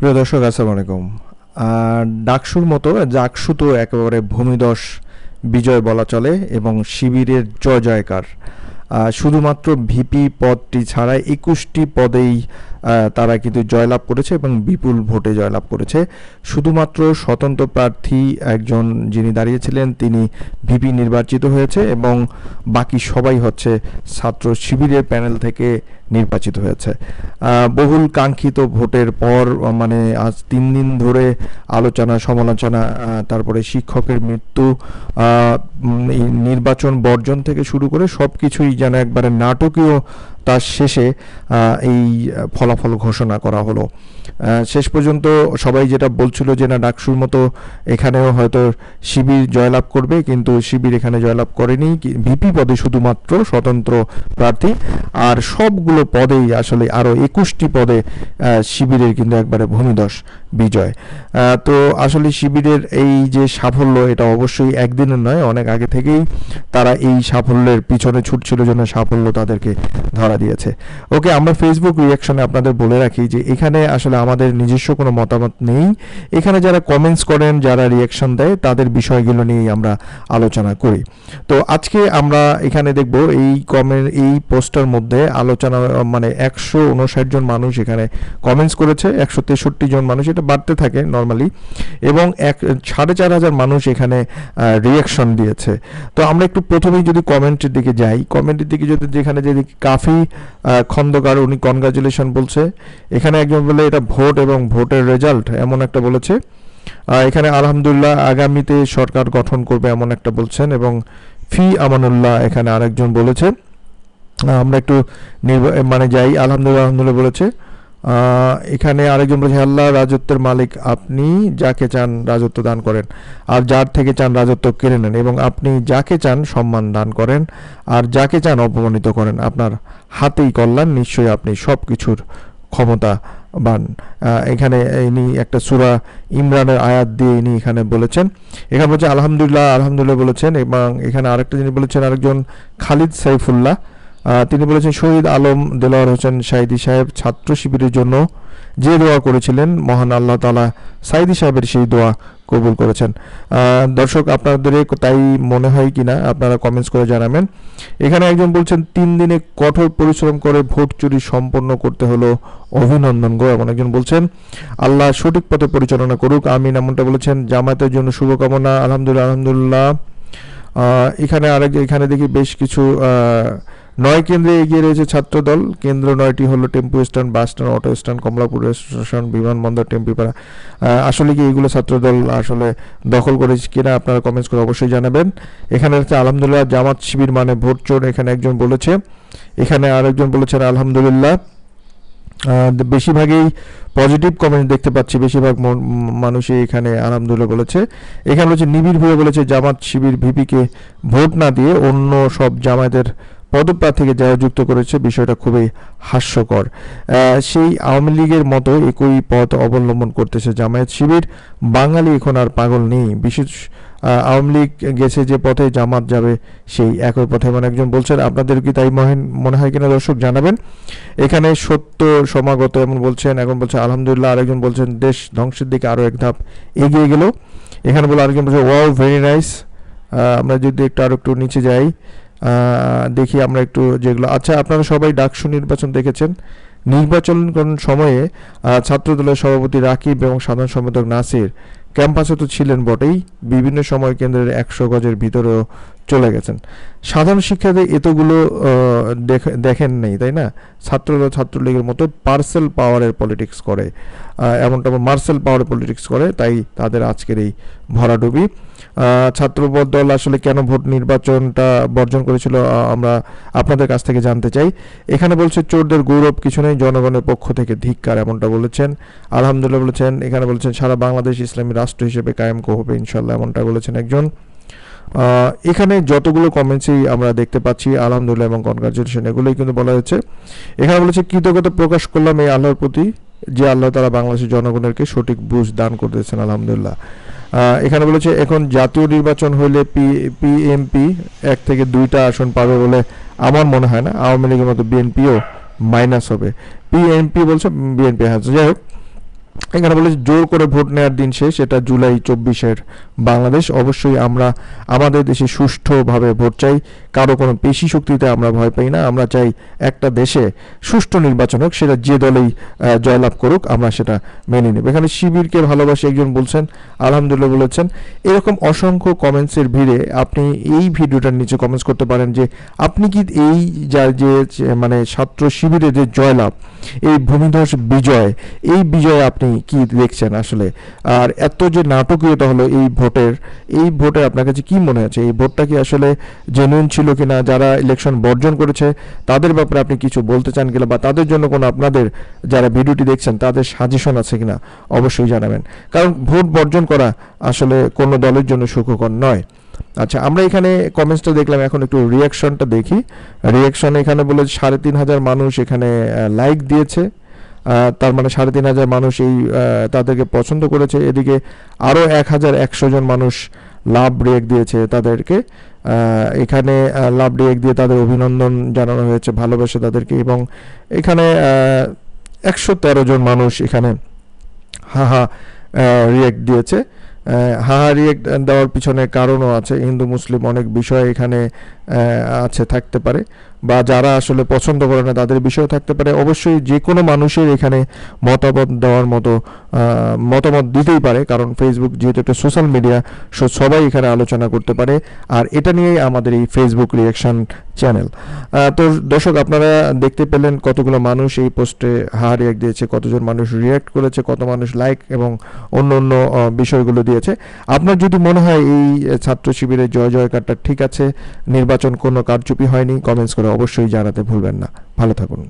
প্রিয় দর্শক, আসসালামু আলাইকুম। ডাকসুর মতো জাকসু তো একেবারে ভূমিদশ বিজয় বলা চলে এবং শিবিরের জয় জয়কার শুধুমাত্র ভিপি পদটি ছাড়া একুশটি পদেই তারা কিন্তু জয়লাভ করেছে এবং বিপুল ভোটে জয়লাভ করেছে। শুধুমাত্র স্বতন্ত্র প্রার্থী একজন যিনি দাঁড়িয়েছিলেন, তিনি ভিপি নির্বাচিত হয়েছে এবং বাকি সবাই হচ্ছে ছাত্র শিবিরের প্যানেল থেকে নির্বাচিত হয়েছে। বহুল কাঙ্ক্ষিত ভোটের পর মানে আজ তিন দিন ধরে আলোচনা, সমালোচনা তারপরে শিক্ষকের মৃত্যু নির্বাচন বর্জন থেকে শুরু করে সব কিছুই যেন একবারে নাটকীয় তার শেষে এই ফলাফল ঘোষণা করা হলো। শেষ পর্যন্ত সবাই যেটা বলছিল যে, না, ডাকসুর মতো এখানেও হয়তো শিবির জয়লাভ করবে, কিন্তু শিবির এখানে জয়লাভ করেনি। ভিপি পদে শুধুমাত্র স্বতন্ত্র প্রার্থী, আর সবগুলো পদেই আসলে আরও একুশটি পদে শিবিরের কিন্তু একবারে ভূমিদশ বিজয়। তো আসলে শিবিরের এই যে সাফল্য, এটা অবশ্যই একদিনের নয়, অনেক আগে থেকেই তারা এই সাফল্যের পিছনে ছুটছিল জন্য সাফল্য তাদেরকে ধরা দিয়েছে। ওকে, আমরা ফেসবুক রিয়াকশনে আপনাদের বলে রাখি যে, এখানে আসলে আমাদের নিজস্ব কোনো মতামত নেই। এখানে যারা কমেন্টস করেন, যারা রিয়াকশন দেয়, তাদের বিষয়গুলো নিয়েই আমরা আলোচনা করি। তো আজকে আমরা এখানে দেখব, এই কমেন্ট এই পোস্টার মধ্যে আলোচনা মানে একশো উনষাট জন মানুষ এখানে কমেন্টস করেছে, একশো তেষট্টি জন মানুষ, এটা বাড়তে থাকে নর্মালি এবং এক, সাড়ে চার হাজার মানুষ এখানে রিয়াকশন দিয়েছে। তো আমরা একটু প্রথমেই যদি কমেন্টের দিকে যাই কমেন্টের দিকে যদি, যেখানে যদি কাফি খন্দকার, উনি কনগ্রাচুলেশন বলছে। এখানে একজন বলে, এটা ভোট এবং ভোটের রেজাল্ট এমন একটা বলেছে। এখানে আলহামদুলিল্লাহ আগামীতে সরকার গঠন করবে এমন একটা বলছেন এবং ফি আমানুল্লাহ এখানে আরেকজন বলেছে। আমরা একটু মানে যাই, আলহামদুলিল্লাহ আলহামদুলিল্লাহ বলেছে। এখানে আরেকজন বলছে, আল্লাহ রাজত্বের মালিক, আপনি যাকে চান রাজত্ব দান করেন, আর যার থেকে চান রাজত্ব কেড়ে নেন, এবং আপনি যাকে চান সম্মান দান করেন, আর যাকে চান অপমানিত করেন, আপনার হাতেই কল্যাণ, নিশ্চয়ই আপনি সব কিছুর ক্ষমতা বান এখানে ইনি একটা সুরা ইমরানের আয়াত দিয়ে ইনি এখানে বলেছেন। এখানে বলছে, আলহামদুলিল্লাহ আলহামদুলিল্লাহ বলেছেন, এবং এখানে আরেকটা যিনি বলেছেন, আরেকজন খালিদ সাইফুল্লাহ তিনি বলেছেন, শহীদ আলম দেলোয়ার হোসেন সাইদি সাহেব ছাত্র শিবিরের জন্য যে দোয়া করেছিলেন, মহান আল্লাহ তালা সাইদি সাহেবের সেই দোয়া কবুল করেছেন। দর্শক, আপনাদের তাই মনে হয় কিনা, আপনারা কমেন্টস করে জানাবেন। এখানে একজন বলছেন, তিন দিনে কঠোর পরিশ্রম করে ভোট চুরি সম্পন্ন করতে হলো অভিনন্দন গো। এমন একজন বলছেন, আল্লাহ সঠিক পথে পরিচালনা করুক, আমিন এমনটা বলেছেন, জামায়াতের জন্য শুভকামনা, আলহামদুলিল্লাহ আলহামদুলিল্লাহ। এখানে আরেক, এখানে দেখি বেশ কিছু নয় কেন্দ্রে এগিয়ে রয়েছে ছাত্রদল। কেন্দ্র নয়টি হলো tempo stand, bus stand, auto stand, Kamalapur station, বিমানবন্দর, টেম্পিপাড়া। আসলে কি এগুলো ছাত্রদল আসলে দখল করেছে কিনা আপনারা কমেন্টস করে অবশ্যই জানাবেন। এখানে হচ্ছে আলহামদুলিল্লাহ জামাত শিবির মানে ভোট চোর, এখানে একজন বলেছে। এখানে আরেকজন বলেছেন আলহামদুলিল্লাহ। বেশিরভাগই পজিটিভ কমেন্ট দেখতে পাচ্ছি, বেশিরভাগ মানুষই এখানে আলহামদুলিল্লাহ বলেছে। এখানে হচ্ছে নিবিড় ভাবে বলেছে জামাত শিবির ভিপিকে ভোট না দিয়ে অন্য সব জামায়াতের পদপ্রার্থীকে যারা যুক্ত করেছে, বিষয়টা খুবই হাস্যকর। সেই আওয়ামী লীগের মতো একই পথ অবলম্বন করতেছে জামায়াত শিবির। বাঙালি এখন আর পাগল নেই। বিশেষ আওয়ামী লীগ গেছে যে পথে জামাত যাবে সেই একই পথে। মানে একজন বলছেন আপনাদের কি তাই মহেন- মনে হয় কিনা দর্শক, জানাবেন। এখানে সত্য সমাগত এমন বলছেন, এখন বলছে, আলহামদুলিল্লাহ। আরেকজন বলছেন, দেশ ধ্বংসের দিকে আরও এক ধাপ এগিয়ে গেল। এখানে বলে আরেকজন বলছে ওয়াও ভেরি নাইস আমরা যদি একটু আরও একটু নিচে যাই দেখি আমরা একটু যেগুলো। আচ্ছা আপনারা সবাই ডাকসু নির্বাচন দেখেছেন। নির্বাচন সময়ে ছাত্রদলের সভাপতি রাকিব এবং সাধারণ সম্পাদক নাসির ক্যাম্পাসে তো ছিলেন বটেই, বিভিন্ন সময় কেন্দ্রের একশো গজের ভিতরেও চলে গেছেন। সাধারণ শিক্ষার্থী এতগুলো দেখেন নেই, তাই না? ছাত্রদল ছাত্রলীগের মতো পার্সেল পাওয়ারের পলিটিক্স করে এমনটা মার্সেল পাওয়ারের পলিটিক্স করে, তাই তাদের আজকের এই ভরাডুবি। ছাত্রপদ দল আসলে কেন ভোট নির্বাচনটা বর্জন করেছিল আমরা আপনাদের কাছ থেকে জানতে চাই। এখানে বলছে, চোরদের গৌরব কিছু নেই, জনগণের পক্ষ থেকে ধিক্কার, এমনটা বলেছেন। আলহামদুলিল্লাহ বলেছেন, এখানে বলেছেন, সারা বাংলাদেশ ইসলামী রাষ্ট্র হিসেবে কায়েম হবে ইনশাল্লাহ এমনটা বলেছেন একজন। এখানে যতগুলো কমেন্টসই আমরা দেখতে পাচ্ছি, আলহামদুলিল্লাহ এবং কনগ্রাচুলেশন এগুলোই কিন্তু বলা হয়েছে। এখানে বলেছে, কৃতজ্ঞতা প্রকাশ করলাম এই আল্লাহর প্রতি, যে আল্লাহ তারা বাংলাদেশের জনগণেরকে সঠিক বুঝ দান করতেছেন, আলহামদুলিল্লাহ। এখানে বলেছে, এখন জাতীয় নির্বাচন হলে পি পিএমপি এক থেকে দুইটা আসন পাবে বলে আমার মনে হয় না। আওয়ামী লীগের মতো বিএনপিও মাইনাস হবে। পিএমপি বলছে বিএনপি হ্যাঁ যাই হোক। এখানে বলে জোর করে ভোট নেওয়ার দিন শেষ, এটা জুলাই চব্বিশের বাংলাদেশ। অবশ্যই আমরা আমাদের দেশে সুষ্ঠুভাবে ভোট চাই। কারও কোনো পেশি শক্তিতে আমরা ভয় পাই না। আমরা চাই একটা দেশে সুষ্ঠু নির্বাচন হোক, সেটা যে দলেই জয়লাভ করুক, আমরা সেটা মেনে নেব। এখানে শিবিরকে ভালোবাসে একজন বলছেন, আলহামদুলিল্লাহ বলেছেন। এরকম অসংখ্য কমেন্টসের ভিড়ে আপনি এই ভিডিওটার নিচে কমেন্টস করতে পারেন যে, আপনি কি এই যে যে মানে ছাত্র শিবিরে যে জয়লাভ, এই ভূমিধস বিজয়, এই বিজয়ে আপনি কি দেখছেন আসলে? আর এত যে নাটকীয়তা হলো এই ভোটের, এই ভোটে আপনার কাছে কি মনে হচ্ছে এই ভোটটা কি আসলে জেনুইন ছিল কিনা? যারা ইলেকশন বর্জন করেছে, তাদের ব্যাপারে আপনি কিছু বলতে চান কিনা? বা তাদের জন্য কোনো আপনাদের যারা ভিডিওটি দেখছেন, তাদের সাজেশন আছে কিনা? অবশ্যই জানাবেন। কারণ ভোট বর্জন করা আসলে কোনো দলের জন্য সুখকর নয়। আচ্ছা আমরা এখানে কমেন্টসটা দেখলাম, এখন একটু রিয়াকশনটা দেখি। রিয়াকশন এখানে বলে সাড়ে তিন হাজার মানুষ এখানে লাইক দিয়েছে। তার মানে সাড়ে তিন হাজার মানুষ এই তাদেরকে পছন্দ করেছে। এদিকে আরও এক হাজার একশো জন মানুষ লাভ রিয়েক্ট দিয়েছে তাদেরকে। এখানে লাভ রিয়েক্ট দিয়ে তাদের অভিনন্দন জানানো হয়েছে ভালোবেসে তাদেরকে এবং এখানে একশো তেরো জন মানুষ এখানে হা হা রিয়েক্ট দিয়েছে। আহ, হা হা রিয়েক্ট দেওয়ার পিছনে কারণও আছে। হিন্দু মুসলিম অনেক বিষয় এখানে আছে, থাকতে পারে বা যারা আসলে পছন্দ করে না, তাদের বিষয় থাকতে পারে। অবশ্যই যে কোনো মানুষের এখানে মতামত দেওয়ার মতো মতামত দিতেই পারে। কারণ ফেসবুক যেহেতু একটা সোশ্যাল মিডিয়া সো সবাই এখানে আলোচনা করতে পারে। আর এটা নিয়েই আমাদের এই ফেসবুক রিয়াকশন চ্যানেল তো দর্শক, আপনারা দেখতে পেলেন কতগুলো মানুষ এই পোস্টে হা রিয়াক্ট দিয়েছে, কতজন মানুষ রিয়াক্ট করেছে, কত মানুষ লাইক এবং অন্য অন্য বিষয়গুলো দিয়েছে। আপনার যদি মনে হয় এই ছাত্র শিবিরের জয় জয়কারটা ঠিক আছে নির্বাচন কোনো কারচুপি হয়নি কমেন্টস করে অবশ্যই জানাতে ভুলবেন না। ভালো থাকুন।